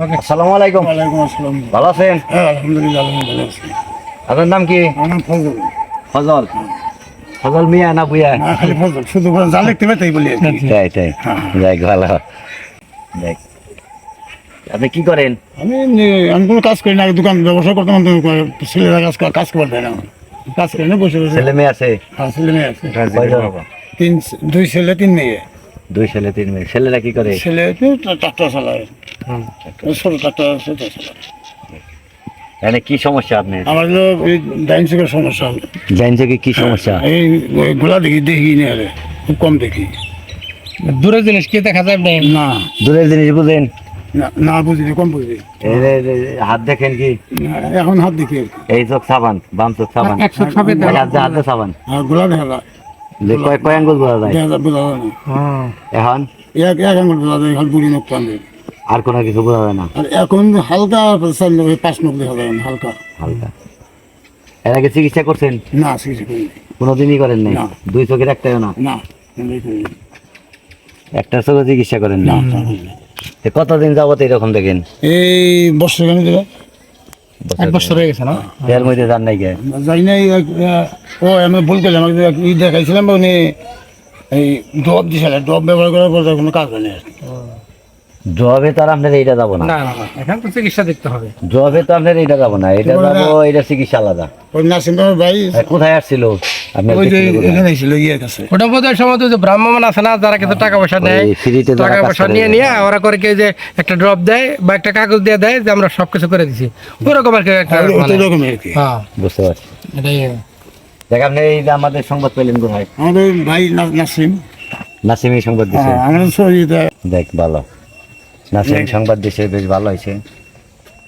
আসসালামু আলাইকুম। ওয়ালাইকুম আসসালাম। ভালো আছেন? হ্যাঁ আলহামদুলিল্লাহ ভালো আছি। আপনার নাম কি? আমার ফজল। ফজল। ফজল মিয়া না বুয়া? না খালি ফজল শুধু যা লিখতে হবে তাই বলি। তাই তাই। যাক ভালো। দেখ। আপনি কি করেন? আমি আমি কোনো কাজ করি না দোকান ব্যবসা করতাম ছেলেরা কাজ কাজ করতে না। কাজ করি না বসে বসে। ছেলে মেয়ে আছে? হ্যাঁ ছেলে মেয়ে আছে। তিন দুই ছেলে তিন মেয়ে। দুই ছেলে তিন মেয়ে। ছেলেরা কি করে? ছেলে চালায়। ছোট ছোট চালায়। মানে কি সমস্যা আপনার? আমার হলো ডাইন চোখের সমস্যা। জাইন থেকে কি সমস্যা? এই গোলা দেখি দেখি না খুব কম দেখি। দূরের জিনিস কি দেখা যায় আপনি না। দূরের জিনিস বুঝেন? না- না বুঝি কম বুঝি এই যে- যে হাত দেখেন কি? এখন হাত দেখি এই চোখ সাবান বাম চোখ সাবান। এক চোখ সাবান এই হাত সাবান। গোলা দেখা যায়। যে কয় কয় আঙ্গুল বোঝা যায়? বোঝা যায়। না এখন? এক এক আঙুল বোঝা যায় হাত বুড়ি নখ টান। আর কোনো কিছু বোঝা যায় না? আর এখন হালকা চার নখ পাঁচ নখ দেখা যায় না, হালকা। হালকা। এর আগে চিকিৎসা করছেন? না কোনোদিনই করেন নাই? না। দুই চোখের একটাও না? না। একটা চোখে চিকিৎসা করেন না কতদিন যাবত এরকম দেখেন? এই দেবে এক বছর হয়ে গেছে না? এর মধ্যে যান নাই গে যাই নাই ও আমি ভুল করলাম আমাকে ই দেখাইছিলাম উনি এই ডব দিছিল ডব ব্যবহার করার পর কোনো কাজ হয়নি। জবে তো আপনার এইটা যাব না। না না না এখন তো চিকিৎসা দেখতে হবে। জবে তো আপনার এইটা যাব না এটা যাব এটা চিকিৎসা আলাদা। ওই নার্সিং ভাই। কোথায় আসছিল? ওই যে এখানে ছিল ইয়ের কাছে। ওটা বোধ হয় যে ব্রাহ্মণ আছে না যারা কিন্তু টাকা পয়সা দেয় ফ্রিতে টাকা পয়সা নিয়ে নিয়ে ওরা করে কি যে একটা ড্রপ দেয় বা একটা কাগজ দিয়ে দেয় যে আমরা সবকিছু করে দিছি। ওরকম আর কি একটা মানে- হ্যাঁ। বুঝতে পারছি। এটাই দেখ আপনি এই আমাদের সংবাদ পেলেন কোথায়? আমাদের ভাই নাসিম। নাসিমি সংবাদ দিছে। হ্যাঁ, আমাদের শরীরে দেখ ভালো। নাসিম সংবাদ দিছে বেশ ভালো হয়েছে।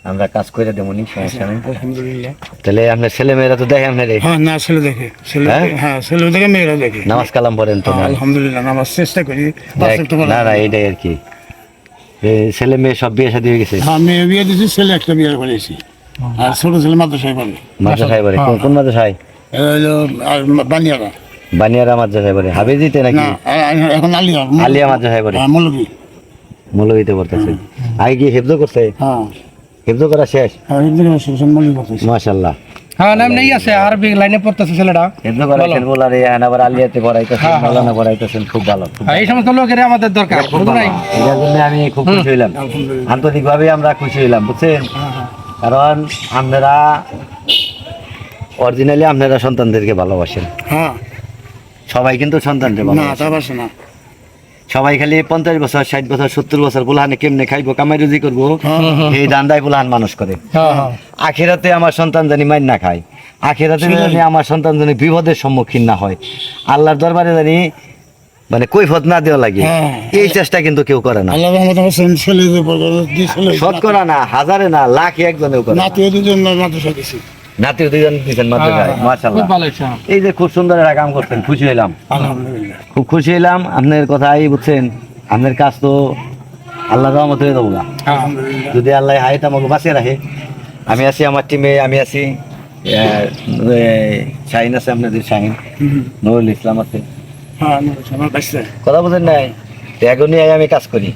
আমরা কাজ করে দেবো নি সমস্যা নেই। আলহামদুলিল্লাহ। তাহলে আপনার ছেলে মেয়েরা তো দেখে আপনার? হ্যাঁ না ছেলে দেখে ছেলে হ্যাঁ? হ্যাঁ ছেলে দেখে মেয়েরা দেখে। নামাজ কালাম পড়েন তো হ্যাঁ, আলহামদুলিল্লাহ নামাজ চেষ্টা করি না না আর কি। ছেলে মেয়ে সব বিয়ে শাদী হয়ে গেছে? হ্যাঁ মেয়ে বিয়ে দিয়েছি ছেলে একটা বিয়ে করেছি। আর ছোট ছেলে মাদ্রাসায় পড়ে। মাদ্রাসায় পড়ে? কোন- কোন মাদ্রাসায়? বানিয়ারা। বানিয়ারা মাদ্রাসায় পড়ে। হাবিজিতে নাকি? এখন আলিয়া আলিয়া মাদ্রাসায় পড়ে। হ্যাঁ মৌলভীতে পড়তেছে আগে কি হেফজো করছে? হ্যাঁ। করা শেষ? হ্যাঁ মাশাল্লাহ হ্যাঁ নাম নেই আছে আরবি লাইনে পড়তেছে ছেলেটা। হেফজো করাইছেন বলার আবার আলিয়াতে পড়াইতেছেন মালানা পড়াইতেছেন খুব ভালো এই সমস্ত লোকের আমাদের দরকার এটার জন্য আমি খুব খুশি হইলাম। আন্তরিকভাবে আমরা খুশি হইলাম বুঝছেন? কারণ আপনারা অরিজিনালি আপনারা সন্তানদেরকে ভালোবাসেন। হ্যাঁ। সবাই কিন্তু সন্তানকে না ভালোবাসে। তা না। সবাই খালি পঞ্চাশ বছর ষাট বছর সত্তর বছর বুলাহানে কেমনে খাইবো কামাই রুজি করব? হ্যাঁ, এই দান্দায় বুলাহান মানুষ করে। হ্যাঁ হ্যাঁ। আখেরাতে আমার সন্তান জানি মাইন না খায়। আখেরাতে জানি আমার সন্তান জানি বিপদের সম্মুখীন না হয়। আল্লাহর দরবারে জানি মানে কৈফত না দেওয়া লাগে। এই চেষ্টা কিন্তু কেউ করে না। শতকরা না হাজারে না লাখে একজনেও করে না। নাতি দুজন দিচ্ছেন মাদ্রাসায় মাশাআল্লাহ। এই যে খুব সুন্দর একটা কাম করছেন খুশি হইলাম। আলহামদুলিল্লাহ। খুব খুশি হইলাম আপনার কথাই বুঝছেন। আপনার কাজ তো আল্লাহ রহমত হয়ে দেবো না যদি আল্লাহ হাইত আমাকে বাঁচিয়ে রাখে আমি আছি আমার টিমে আমি আছি এ, শাহিন আছে আপনাদের শাহিন। নুরুল ইসলাম আছে। হ্যাঁ কথা বুঝেন নাই? নিয়ে আমি কাজ করি।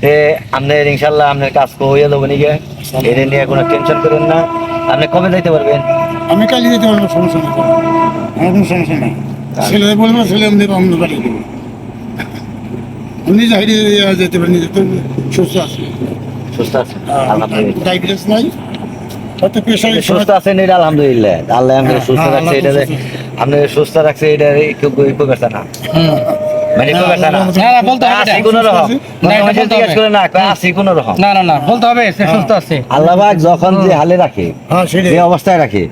তে আপনার ইনশাল্লাহ আপনার কাজ হয়ে দেবো নিকে? এটা নিয়ে কোনো টেনশন করেন না। আপনি কবে যাইতে পারবেন? আমি কালি যেতে পারব সমস্যা নেই। আমার কোনো সমস্যা নেই। ছেলে বলব ছেলে এমনি অন্য পাঠিয়ে দেবো আমি যাই যেতে পারি নিজে তো সুস্থ আছে। সুস্থ আলহামদুলিল্লাহ। ডায়াবেটিস নাই। সুস্থ আছেন এটা আলহামদুলিল্লাহ। আল্লাহ সুস্থ হ্যাঁ, রাখছে এটা সুস্থ আপনি সুস্থ রাখছে এটা কেউ কেউ করছে না। মানে না। না না বলতে হবে কোনো রকম। না, এটা মানুষে বলতে জিজ্ঞেস করে না আসি কোনো রকম। না না না বলতে হবে সে সুস্থ আছে। আল্লাহ পাক যখন যে হালে রাখে হ্যাঁ যে অবস্থায় রাখে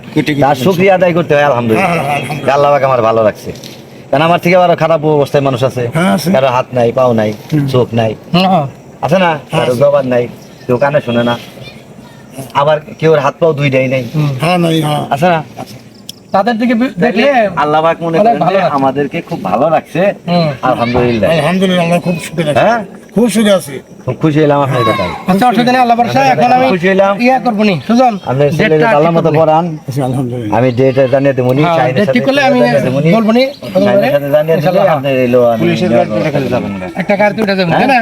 তার শুক্রিয়া আদায় করতে হয় আলহামদুলিল্লাহ। হ্যাঁ, হ্যাঁ, আলহামদুলিল্লাহ। যে আল্লাহ পাক আমার ভালো রাখছে। কারণ আমার থেকে আরও খারাপ অবস্থায় মানুষ আছে। হ্যাঁ, কারও হাত নাই পাও নাই চোখ নাই। হ্যাঁ। আছে না? কারও আছে। জবান নাই কেউ কানে শুনে না। আবার কেউ হাত পাও দুইটাই নাই। হ্যাঁ নাই হ্যাঁ। আছে না? তাদের দিকে দেখলে আল্লাহ পাক মনে করেন যে আমাদেরকে খুব ভালো রাখছে আলহামদুলিল্লাহ। আলহামদুলিল্লাহ আল্লাহ খুব সুখে হ্যাঁ? খুব সুখে আছি। খুব খুশি হলাম আপনার কথায়। আচ্ছা অসুবিধা নেই আল্লাহ ভরসা এখন আমি খুশি হলাম। ইয়া করব নি। সুজন আপনার ছেলে ডেটটা মতো পড়ান। আলহামদুলিল্লাহ। আমি ডেট জানিয়ে দেবো নি সাথে ঠিক করলে আমি জানিয়ে দেবো নি। বলব নি। শাহিনের সাথে জানিয়ে দিলে ইনশাআল্লাহ। এলো আমি পুলিশের গাড়িতে ব্যবস্থা যাবেন একটা কার উঠে যাবেন না?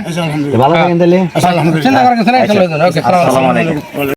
ভালো থাকেন তাহলে। আলহামদুলিল্লাহ। চিন্তা করার কিছু নাই চলো ওকে আসসালামু আলাইকুম। আলাইকুম।